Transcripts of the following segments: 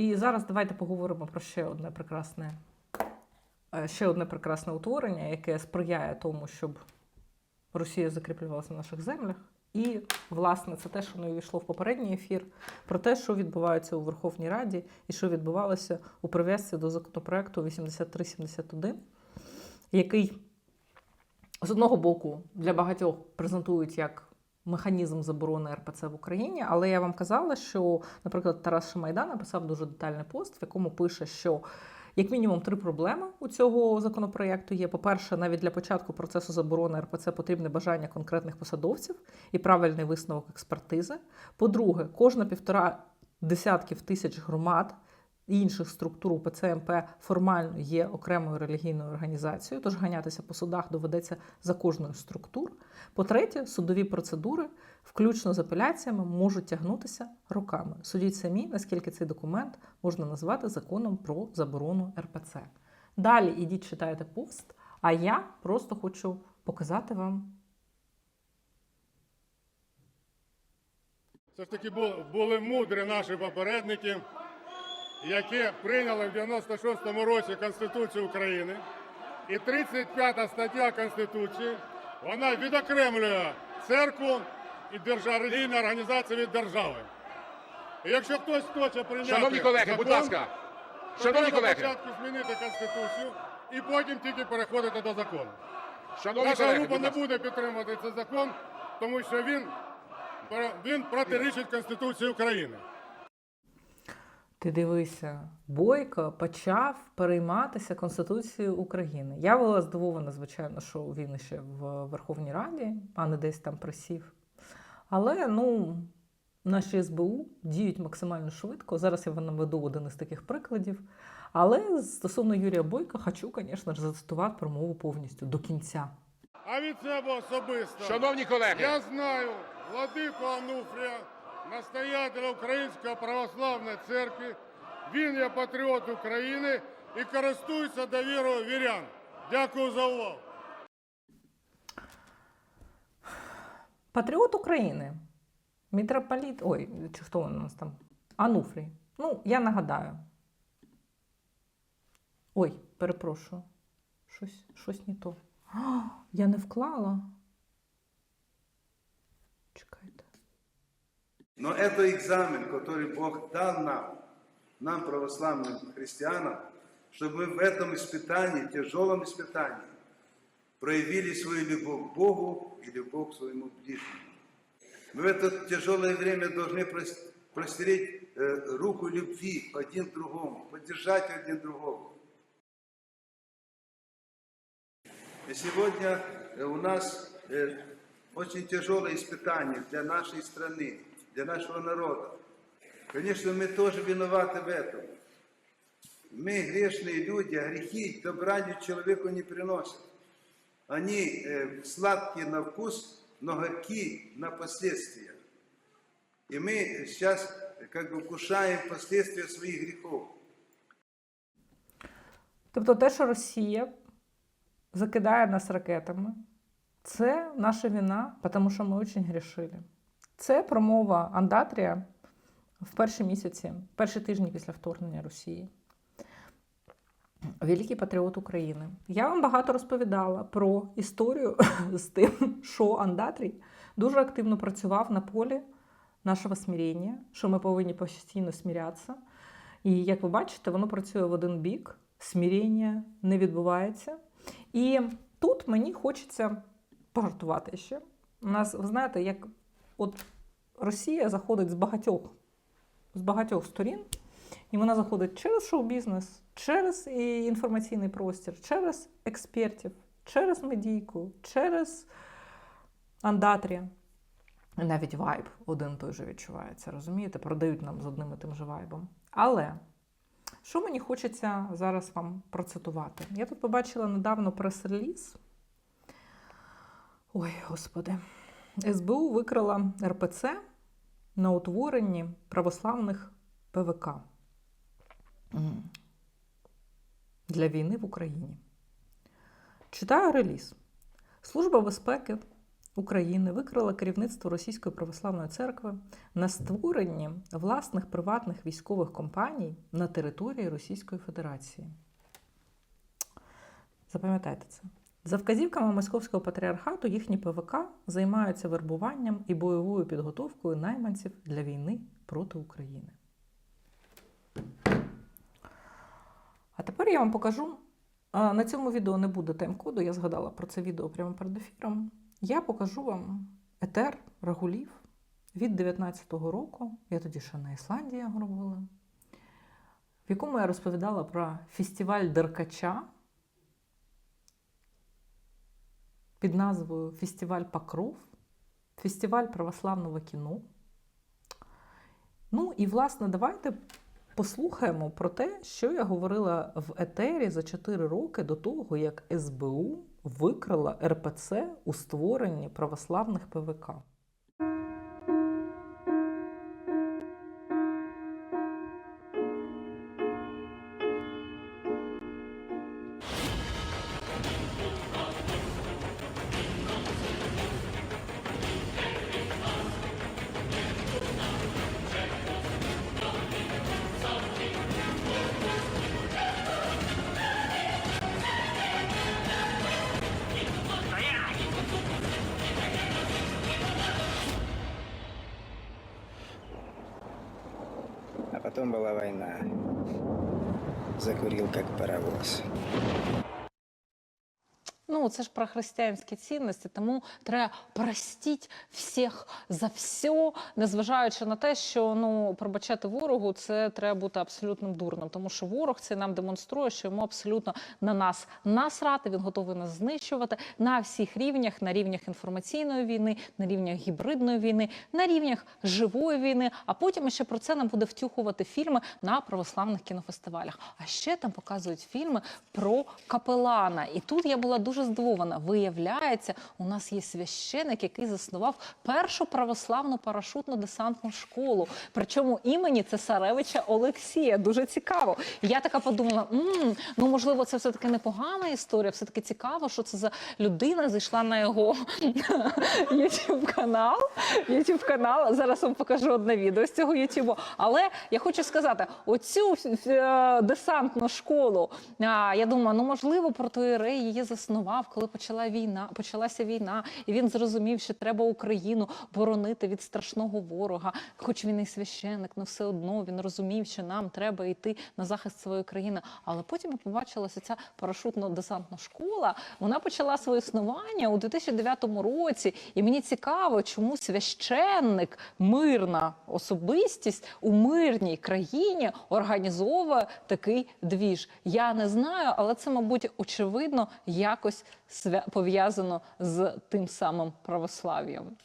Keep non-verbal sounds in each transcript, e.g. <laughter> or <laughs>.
і зараз давайте поговоримо про ще одне прекрасне, е, ще одне прекрасне утворення, яке сприяє тому, щоб Росія закріплювалася на наших землях. І, власне, це те, що не увійшло в попередній ефір, про те, що відбувається у Верховній Раді і що відбувалося у прив'язці до законопроекту 8371, який з одного боку для багатьох презентують як механізм заборони РПЦ в Україні, але я вам казала, що, наприклад, Тарас Шамайдан написав дуже детальний пост, в якому пише, що як мінімум три проблеми у цього законопроєкту є. По-перше, навіть для початку процесу заборони РПЦ потрібне бажання конкретних посадовців і правильний висновок експертизи. По-друге, кожна півтора десятків тисяч громад інших структур УПЦ МП формально є окремою релігійною організацією, тож ганятися по судах доведеться за кожною структур. По-третє, судові процедури, включно з апеляціями, можуть тягнутися роками. Судіть самі, наскільки цей документ можна назвати законом про заборону РПЦ. Далі ідіть читайте пост, а я просто хочу показати вам. Все ж таки бу- були мудрі наші попередники, які прийняли в 96-му році Конституцію України. І 35 стаття Конституції вона відокремлює церкву і держа- релігійну організацію від держави. І якщо хтось хоче прийняти Шановні колеги, будь ласка. Шановні колеги, спочатку змінити Конституцію і потім тільки переходити до закону. шановні Наша колеги, група не буде підтримувати цей закон, тому що він, він протирічить Конституції України. Ти дивися, Бойко почав перейматися Конституцією України. Я була здивована, звичайно, що він ще в Верховній Раді, а не десь там присів. Але ну, наші СБУ діють максимально швидко. Зараз я вам наведу один із таких прикладів. Але стосовно Юрія Бойка, хочу, звісно ж, зацитувати промову повністю до кінця. А від себе особисто. Шановні колеги, Я знаю владику Ануфрія, настоятеля Української православної церкви. Він є патріот України і користується довірою вірян. Дякую за увагу. Патріот України, мітрополіт, ой, чи хто у нас там? Ануфрій. Ну, я нагадаю. Ой, перепрошую. Щось, щось не то. А, я не вклала. Но это экзамен, который Бог дал нам, нам, православным христианам, чтобы мы в этом испытании, тяжелом испытании, проявили свою любовь к Богу и любовь к своему ближнему. Мы в это тяжелое время должны прос- простереть э, руку любви один к другому, поддержать один другого. И сегодня э, у нас э, очень тяжелое испытание для нашей страны, для нашего народа. Конечно, мы тоже виноваты в этом. Мы грешные люди, а грехи добра ни человеку не приносят. Они э, сладкие на вкус, но горькие на последствия. И мы сейчас э, как бы вкушаем последствия своих грехов. Тобто те, що Росія закидає нас ракетами, це наша вина, тому що ми дуже грішили. Це промова Андатрія в перші місяці, перші тижні після вторгнення Росії. Великий патріот України. Я вам багато розповідала про історію <laughs> з тим, що Андатрій дуже активно працював на полі нашого смирення, що ми повинні постійно смірятися. І як ви бачите, воно працює в один бік, смирення не відбувається. І тут мені хочеться пожартувати ще. У нас, ви знаєте, як от Росія заходить з багатьох, з багатьох сторін, і вона заходить через шоу-бізнес, через інформаційний простір, через експертів, через медійку, через андатрі. І навіть вайб один той же відчувається, розумієте? Продають нам з одним і тим же вайбом. Але що мені хочеться зараз вам процитувати? Я тут побачила недавно прес-реліз. Ой, господи. СБУ викрила РПЦ на утворенні православних ПВК для війни в Україні. Читаю реліз. Служба безпеки України викрила керівництво Російської православної церкви на створенні власних приватних військових компаній на території Російської Федерації. Запам'ятайте це. За вказівками Московського патріархату їхні ПВК займаються вербуванням і бойовою підготовкою найманців для війни проти України. А тепер я вам покажу. На цьому відео не буде тайм-коду, я згадала про це відео прямо перед ефіром. Я покажу вам етер Рагулів від 19-го року. Я тоді ще на Ісландії робила, в якому я розповідала про фестиваль Деркача під назвою Фестиваль Покров, фестиваль православного кіно. Ну і, власне, давайте послухаємо про те, що я говорила в етері за 4 роки до того, як СБУ викрила РПЦ у створенні православних ПВК. Была война. Закурил как паровоз. Це ж про християнські цінності, тому треба простити всіх за все, незважаючи на те, що ну пробачати ворогу це треба бути абсолютним дурним, тому що ворог це нам демонструє, що йому абсолютно на нас насрати. Він готовий нас знищувати на всіх рівнях, на рівнях інформаційної війни, на рівнях гібридної війни, на рівнях живої війни. А потім ще про це нам буде втюхувати фільми на православних кінофестивалях. А ще там показують фільми про капелана. І тут я була дуже здивована. Виявляється, у нас є священик, який заснував першу православну парашутну десантну школу. Причому імені Цесаревича Олексія. Дуже цікаво. Я така подумала: м ну можливо, це все таки непогана історія. Все таки цікаво, що це за людина зайшла на його <laughs> YouTube канал. YouTube канал. Зараз вам покажу одне відео з цього YouTube. Але я хочу сказати: оцю е, десантну школу. Я думаю, ну можливо, протоірей її заснував, коли почала війна, почалася війна, і він зрозумів, що треба Україну боронити від страшного ворога. Хоч він і священик, але все одно він розумів, що нам треба йти на захист своєї країни. Але потім побачилася ця парашутно-десантна школа. Вона почала своє існування у 2009 році, і мені цікаво, чому священник, мирна особистість у мирній країні організовує такий двіж. Я не знаю, але це, мабуть, очевидно, якось пов'язано з тим самим православ'ям.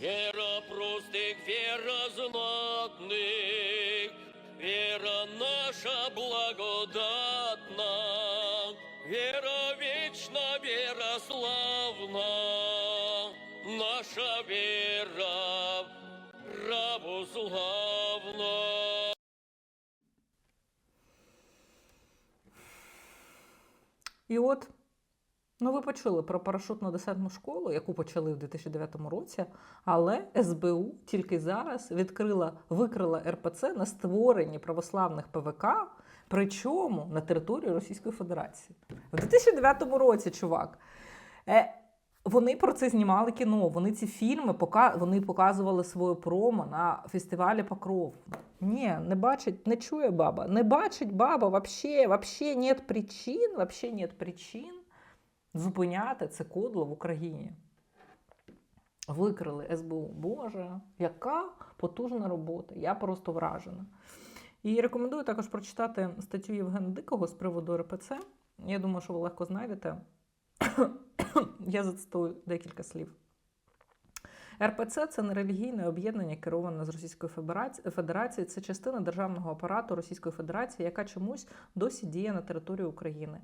Вера простых, вера знатных, Вера наша благодатна, Вера вечна, вера славна, Наша вера православна. І от, ну ви почули про парашутно-десантну школу, яку почали в 2009 році, але СБУ тільки зараз відкрила, викрила РПЦ на створенні православних ПВК, причому на території Російської Федерації. В 2009 році, чувак. Е, вони про це знімали кіно. Вони ці фільми вони показували своє промо на фестивалі Покров. Ні, не бачить, не чує баба. Не бачить баба вообще, вообще нет причин, вообще нет причин зупиняти це кодло в Україні. Викрили СБУ. Боже, яка потужна робота. Я просто вражена. І рекомендую також прочитати статтю Євгена Дикого з приводу РПЦ. Я думаю, що ви легко знайдете. <coughs> Я зацитую декілька слів. РПЦ це не релігійне об'єднання, кероване з Російської Федерації-. Це частина державного апарату Російської Федерації, яка чомусь досі діє на території України.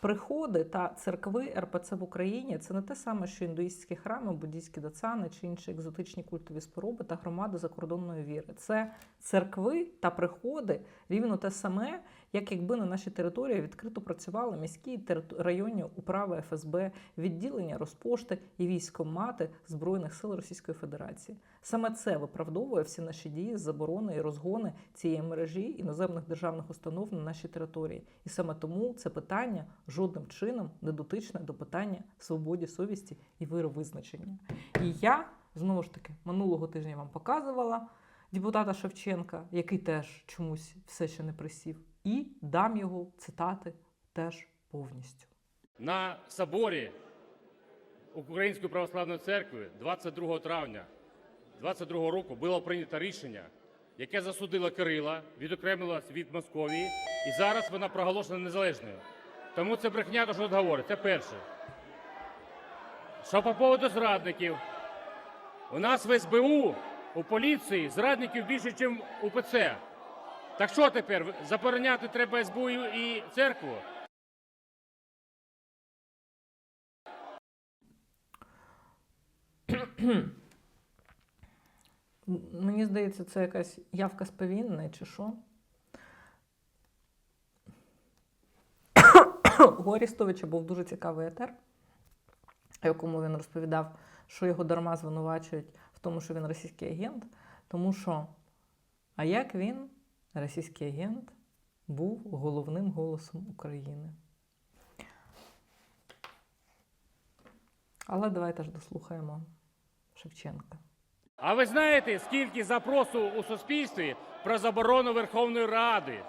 Приходи та церкви РПЦ в Україні це не те саме, що індуїстські храми, буддійські дацани чи інші екзотичні культові спороби та громади закордонної віри. Це церкви та приходи рівно те саме, Як якби на нашій території відкрито працювали міські районні управи ФСБ, відділення Розпошти і військомати Збройних сил Російської Федерації. Саме це виправдовує всі наші дії заборони і розгони цієї мережі іноземних державних установ на нашій території. І саме тому це питання жодним чином не дотичне до питання свободі совісті і вировизначення. І я знову ж таки минулого тижня вам показувала депутата Шевченка, який теж чомусь все ще не присів, і дам його цитати теж повністю. На соборі Української православної церкви 22 травня 22 року було прийнято рішення, яке засудило Кирила, відокремилось від Московії, і зараз вона проголошена незалежною. Тому це брехня, то що говорить. Це перше. Що по поводу зрадників, у нас в СБУ, у поліції зрадників більше, ніж у ПЦ. Так що тепер? Забороняти треба СБУ і церкву? Мені здається, це якась явка з чи що. <coughs> У Арістовича був дуже цікавий етер, якому він розповідав, що його дарма звинувачують в тому, що він російський агент. Тому що, а як він, російський агент, був головним голосом України. Але давайте ж дослухаємо Шевченка. А ви знаєте, скільки запросу у суспільстві про заборону Верховної Ради?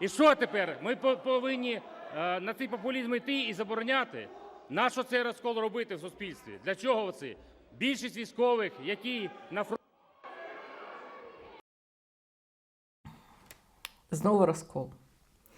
І що тепер? Ми повинні е, на цей популізм йти і забороняти? Нащо цей розкол робити в суспільстві? Для чого це? Більшість військових, які на фронті. Знову розкол.